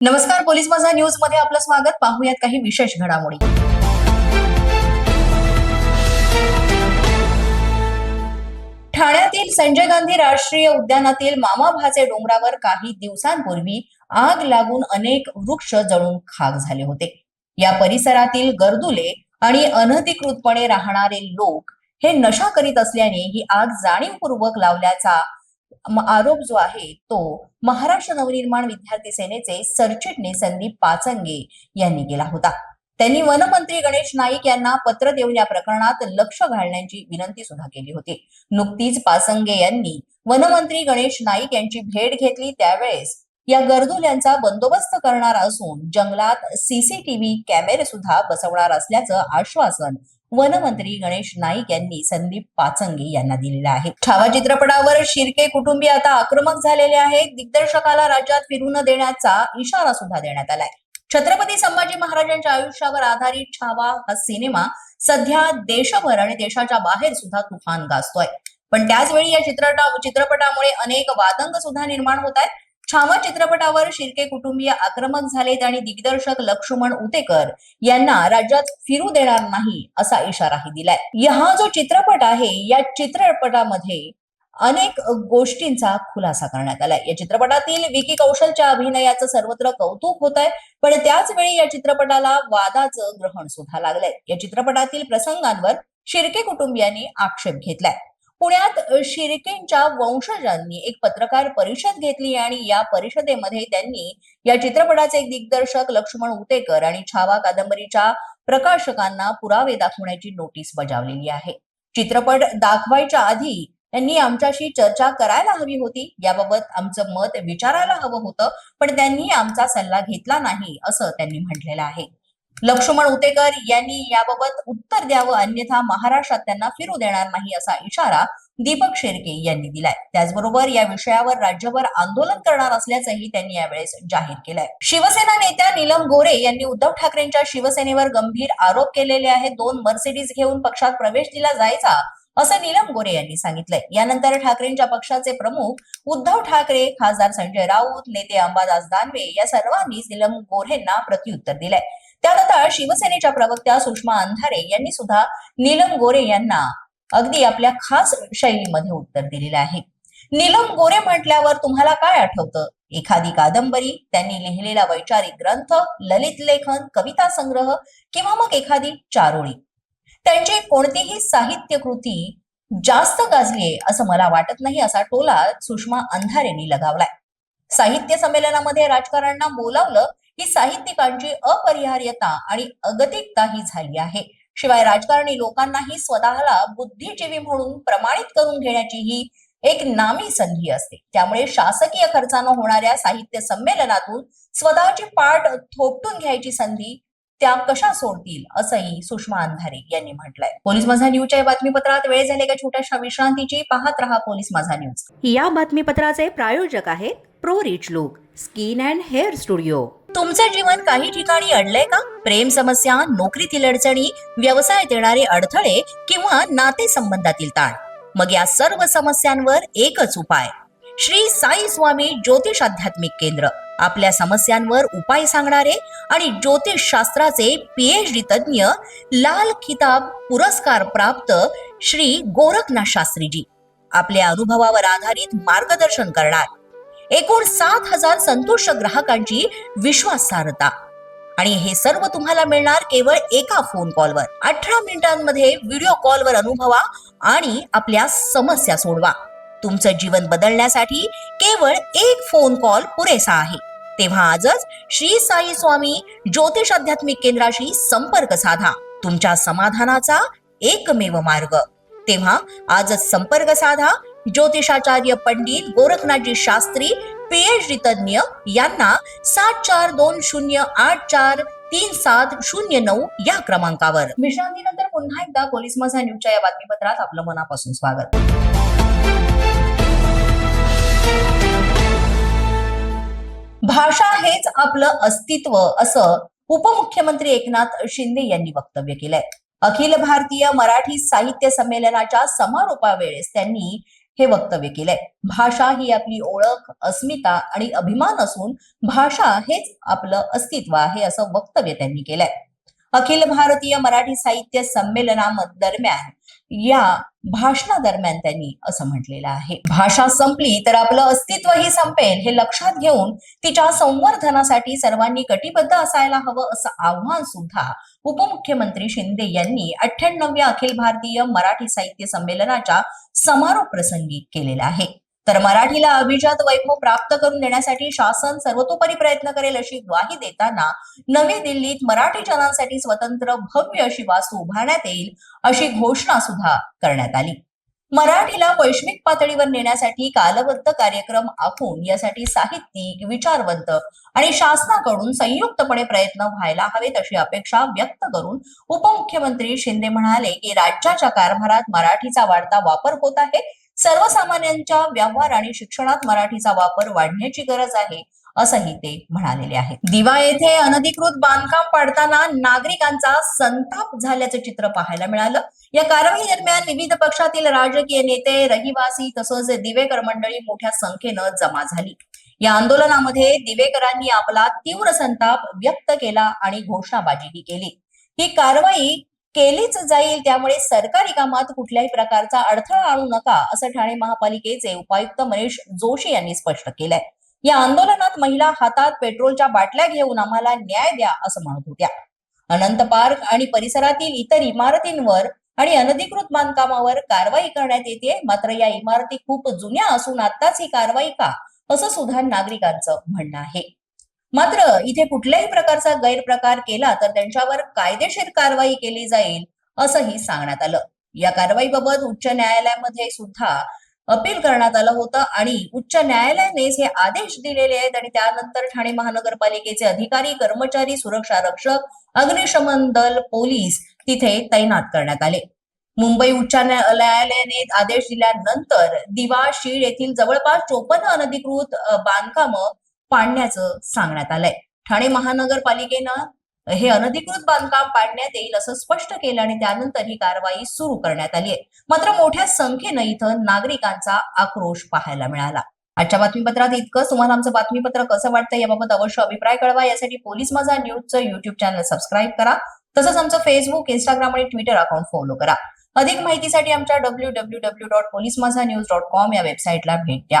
नमस्कार पोलीस माझा न्यूजमध्ये आपलं स्वागत. पाहूयात काही विशेष घडामोडी. ठाण्यातील संजय गांधी राष्ट्रीय उद्यानातील मामा भाचे डोंगरावर काही दिवसांपूर्वी आग लागून अनेक वृक्ष जळून खाक झाले होते. या परिसरातील गर्दुले आणि अनधिकृतपणे राहणारे लोक हे नशा करीत असल्याने ही आग जाणीवपूर्वक लावल्याचा आरोप जो आहे तो महाराष्ट्र नवनिर्माण विद्यार्थी सेनेचे सरचिटणीस संदीप पाचंगे यांनी केला होता. त्यांनी वनमंत्री गणेश नाईक यांना पत्र देऊन या प्रकरणात लक्ष घालण्याची विनंती सुद्धा केली होती. नुकतीच पासंगे यांनी वनमंत्री गणेश नाईक यांची भेट घेतली त्यावेळेस या गर्दुल्यांचा बंदोबस्त करणार असून जंगलात सीसीटीव्ही कॅमेरे सुद्धा बसवणार असल्याचं आश्वासन वनमंत्री गणेश नाईक यांनी संदीप पाचंगे यांना दिलेला आहे. छावा चित्रपटावर शिर्के कुटुंबीय आता आक्रमक झालेले आहेत. दिग्दर्शकाला राज्यात फिरू न देण्याचा इशारा सुद्धा देण्यात आलाय. छत्रपती संभाजी महाराजांच्या आयुष्यावर आधारित छावा हा सिनेमा सध्या देशभर आणि देशाच्या बाहेर सुद्धा तुफान गाजतोय. पण त्याचवेळी या चित्रपटा चित्रपटामुळे अनेक वादंग सुद्धा निर्माण होत आहेत. छावा चित्रपटावर शिर्के कुटुंबीय आक्रमक झालेत आणि दिग्दर्शक लक्ष्मण उतेकर यांना राज्यात फिरू देणार नाही असा इशाराही दिलाय. हा जो चित्रपट आहे या चित्रपटामध्ये अनेक गोष्टींचा खुलासा करण्यात आलाय. या चित्रपटातील विकी कौशलच्या अभिनयाचं सर्वत्र कौतुक होत आहे पण त्याच वेळी या चित्रपटाला वादाचं ग्रहण सुद्धा लागलंय. या चित्रपटातील प्रसंगांवर शिर्के कुटुंबियांनी आक्षेप घेतलाय. पुण्यात शिर्केंच्या वंशजांनी एक पत्रकार परिषद घेतली आणि या परिषदेमध्ये त्यांनी या चित्रपटाचे एक दिग्दर्शक लक्ष्मण उतेकर आणि छावा कादंबरीच्या प्रकाशकांना पुरावे दाखवण्याची नोटीस बजावलेली आहे. चित्रपट दाखवायच्या आधी त्यांनी आमच्याशी चर्चा करायला हवी होती. याबाबत आमचं मत विचारायला हवं होतं पण त्यांनी आमचा सल्ला घेतला नाही असं त्यांनी म्हटलेलं आहे. लक्ष्मण उतेकर यांनी याबाबत उत्तर द्यावं अन्यथा महाराष्ट्रात त्यांना फिरू देणार नाही असा इशारा दीपक शेरके यांनी दिलाय. त्याचबरोबर या विषयावर राज्यभर आंदोलन करणार असल्याचंही त्यांनी यावेळेस जाहीर केलंय. शिवसेना नेत्या नीलम गोरे यांनी उद्धव ठाकरेंच्या शिवसेनेवर गंभीर आरोप केलेले आहेत. दोन मर्सिडीज घेऊन पक्षात प्रवेश दिला जायचा असं नीलम गोरे यांनी सांगितलंय. यानंतर ठाकरेंच्या पक्षाचे प्रमुख उद्धव ठाकरे खासदार संजय राऊत नेते अंबादास दानवे या सर्वांनी नीलम गोरेंना प्रत्युत्तर दिलंय. त्यानंतर शिवसेनेच्या प्रवक्त्या सुषमा अंधारे यांनी सुद्धा नीलम गोरे यांना अगदी आपल्या खास शैलीमध्ये उत्तर दिलेलं आहे. नीलम गोरे म्हटल्यावर तुम्हाला काय आठवतं? एखादी कादंबरी त्यांनी लिहिलेला वैचारिक ग्रंथ ललित लेखन कविता संग्रह किंवा मग एखादी चारोळी. त्यांची कोणतीही साहित्य कृती जास्त गाजलीये असं मला वाटत नाही असा टोला सुषमा अंधारेंनी लगावलाय. साहित्य संमेलनामध्ये राजकारण्यांना बोलावलं ही साहित्यिकांची अपरिहार्यता आणि अगतिकता ही झाली आहे. शिवाय राजकारणी लोकांनाही स्वतःला बुद्धिजीवी म्हणून प्रमाणित करून घेण्याची ही एक नामी संधी असते. त्यामुळे शासकीय खर्चानं होणाऱ्या साहित्य संमेलनातून स्वतःची पाठ थोपटून घ्यायची संधी त्या कशा सोडतील असंही सुषमा अंधारे यांनी म्हटलंय. पोलीस माझा न्यूजच्या या बातमीपत्रात वेळ झाले का छोट्याशा विश्रांतीची? पाहत रहा पोलीस माझा न्यूज. या बातमीपत्राचे प्रायोजक आहेत pro rich look skin and hair studio. तुमचं जीवन काही ठिकाणी अडलंय का? प्रेम समस्या नोकरीतील अडचणी व्यवसायात येणारे अडथळे किंवा नातेसंबंधातील ताण. मग या सर्व समस्यांवर एकच उपाय. श्री साई स्वामी ज्योतिष आध्यात्मिक केंद्र. आपल्या समस्यांवर उपाय सांगणारे आणि ज्योतिष शास्त्राचे पीएच डी तज्ज्ञ लाल खिताब पुरस्कार प्राप्त श्री गोरखनाथ शास्त्रीजी. आपल्या अनुभवावर आधारित मार्गदर्शन करणार एकूण सात हजार संतुष्ट ग्राहकांची विश्वासार्हता. आणि हे सर्व तुम्हाला मिळणार केवळ एका फोन कॉलवर अठरा मिनिटांमध्ये व्हिडिओ कॉलवर अनुभवा आणि आपल्या समस्या सोडवा. तुमचं जीवन बदलण्यासाठी केवळ एक फोन कॉल पुरेसा आहे. तेव्हा आजच श्री साई स्वामी ज्योतिष आध्यात्मिक केंद्राशी संपर्क साधा. तुमच्या समाधानाचा एकमेव मार्ग. तेव्हा आजच संपर्क साधा ज्योतिषाचार्य पंडित गोरखनाथजी शास्त्री पीएचडी तज्ज्ञ यांना सात चार दोन शून्य आठ चार तीन सात शून्य नऊ या क्रमांकावर. विश्रांतीनंतर पुन्हा एकदा पोलीस माझा न्यूजच्या या बातमीपत्रात आपलं मनापासून स्वागत. भाषा हेच आपलं अस्तित्व असं उपमुख्यमंत्री एकनाथ शिंदे यांनी वक्तव्य केलंय. अखिल भारतीय मराठी साहित्य संमेलनाच्या समारोपावेळेस त्यांनी हे वक्तव्य केलंय. भाषा ही आपली ओळख अस्मिता आणि अभिमान असून भाषा हेच आपलं अस्तित्व आहे असं वक्तव्य त्यांनी केलंय. अखिल भारतीय मराठी साहित्य संमेलनादरम्यान या भाषणादरम्यान त्यांनी असं म्हटलेलं आहे. भाषा संपली तर आपलं अस्तित्वही संपेल हे लक्षात घेऊन तिच्या संवर्धनासाठी सर्वांनी कटिबद्ध असायला हवं असं आव्हान सुद्धा उपमुख्यमंत्री शिंदे यांनी अठ्ठ्याण्णव्या अखिल भारतीय मराठी साहित्य संमेलनाच्या समारोप प्रसंगी केलेला आहे. तर मराठीला अभिजात वैभव प्राप्त करून देण्यासाठी शासन सर्वतोपरी प्रयत्न करेल अशी ग्वाही देताना नवी दिल्लीत मराठी जनांसाठी स्वतंत्र भव्य अशी वास्तू उभारण्यात येईल अशी घोषणा सुद्धा करण्यात आली. मराठीला वैश्विक पातळीवर नेण्यासाठी कालबद्ध कार्यक्रम आखून यासाठी साहित्यिक विचारवंत आणि शासनाकडून संयुक्तपणे प्रयत्न व्हायला हवेत अशी अपेक्षा व्यक्त करून उपमुख्यमंत्री शिंदे म्हणाले की राज्याच्या कारभारात मराठीचा वाढता वापर होत आहे. सर्वसामान्यांच्या व्यवहार आणि शिक्षणात मराठीचा वापर वाढण्याची गरज आहे असंही ते म्हणालेले आहे दिवा येथे अनधिकृत बांधकाम पाडताना नागरिकांचा संताप झाल्याचं चित्र पाहायला मिळालं. या कारवाई दरम्यान विविध पक्षातील राजकीय नेते रहिवासी तसंच दिवेकर मंडळी मोठ्या संख्येनं जमा झाली. या आंदोलनामध्ये दिवेकरांनी आपला तीव्र संताप व्यक्त केला आणि घोषणाबाजीही केली. ही कारवाई केलीच जाईल त्यामुळे सरकारी कामात कुठल्याही प्रकारचा अडथळा आणू नका असं ठाणे महापालिकेचे उपायुक्त मनीष जोशी यांनी स्पष्ट केलंय. या आंदोलनात महिला हातात पेट्रोलच्या बाटल्या घेऊन आम्हाला न्याय द्या असं म्हणत होत्या. अनंत पार्क आणि परिसरातील इतर इमारतींवर आणि अनधिकृत बांधकामावर कारवाई करण्यात येते मात्र या इमारती खूप जुन्या असून आताच ही कारवाई का असं सुद्धा नागरिकांचं म्हणणं आहे. मात्र इथे कुठल्याही प्रकारचा गैरप्रकार केला तर त्यांच्यावर कायदेशीर कारवाई केली जाईल असंही सांगण्यात आलं. या कारवाईबाबत उच्च न्यायालयामध्ये सुद्धा अपील करण्यात आलं होतं आणि उच्च न्यायालयानेच हे आदेश दिलेले आहेत आणि त्यानंतर ठाणे महानगरपालिकेचे अधिकारी कर्मचारी सुरक्षा रक्षक अग्निशमन दल पोलीस तिथे तैनात करण्यात आले. मुंबई उच्च न्यायालयाने आदेश दिल्यानंतर दिवा शीड येथील जवळपास चोपन्न अनधिकृत बांधकाम पाडण्याचं सांगण्यात आलंय. ठाणे महानगरपालिकेनं हे अनधिकृत बांधकाम पाडण्यात येईल असं स्पष्ट केलं आणि त्यानंतर ही कारवाई सुरू करण्यात आली आहे. मात्र मोठ्या संख्येनं इथं नागरिकांचा आक्रोश पाहायला मिळाला. आजच्या बातमीपत्रात इतकं तुम्हाला आमचं बातमीपत्र कसं वाटतं याबाबत अवश्य अभिप्राय कळवा. यासाठी पोलीस माझा न्यूजचं युट्यूब चॅनल सबस्क्राईब करा. तसंच आमचं फेसबुक इंस्टाग्राम आणि ट्विटर अकाउंट फॉलो करा. अधिक माहितीसाठी आमच्या W W W dot police Majha news dot com या वेबसाईटला भेट द्या.